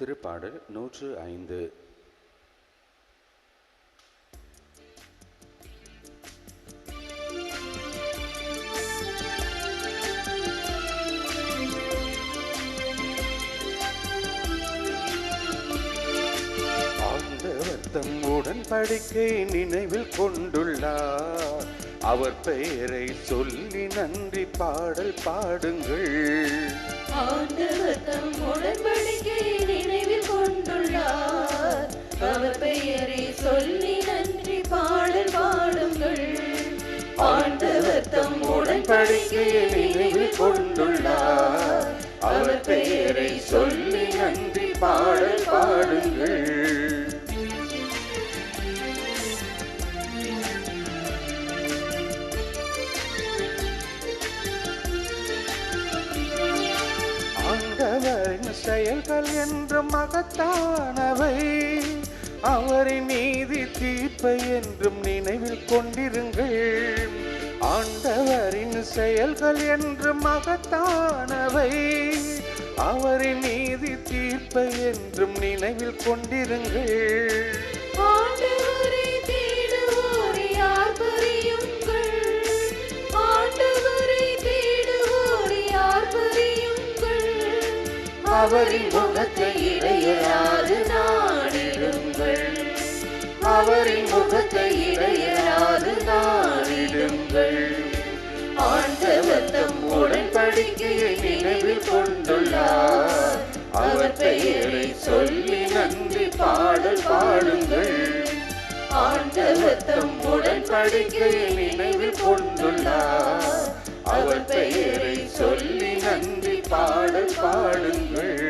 திருப்பாடல் நூற்று ஐந்து. ஆண்டவர் தம் உடன்படிக்கை நினைவில் கொண்டுள்ளார். அவர் பெயரை சொல்லி நன்றி பாடல் பாடுங்கள். தம் உடன்படிக்கையை நினைவில் கொண்டுள்ளார் அவர் பெயரை சொல்லி நன்றி பாடல் பாடுங்கள். ஆண்டவரின் செயல்கள் என்று மகத்தானவை. அவரின் நீதி தீர்ப்பை என்றும் நினைவில் கொண்டிருங்கள். ஆண்டவரின் செயல்கள் என்று மகத்தானவை. அவரின் நீதி தீர்ப்பை என்றும் நினைவில் கொண்டிருங்கள். அவரின் முகத்தை இடையராது நாடிடுங்கள். அவரின் முகத்தை உடன்படிக்கையை நினைவில் கொண்டுள்ளார். அவர் பெயரை சொல்லி நன்றி பாடல் பாடுங்கள். ஆண்டவத்தம் உடன்படிக்கையை நினைவில் கொண்டுள்ளார். அவர் பெயரை சொல்லி நன்றி பாடல் பாடுங்கள்.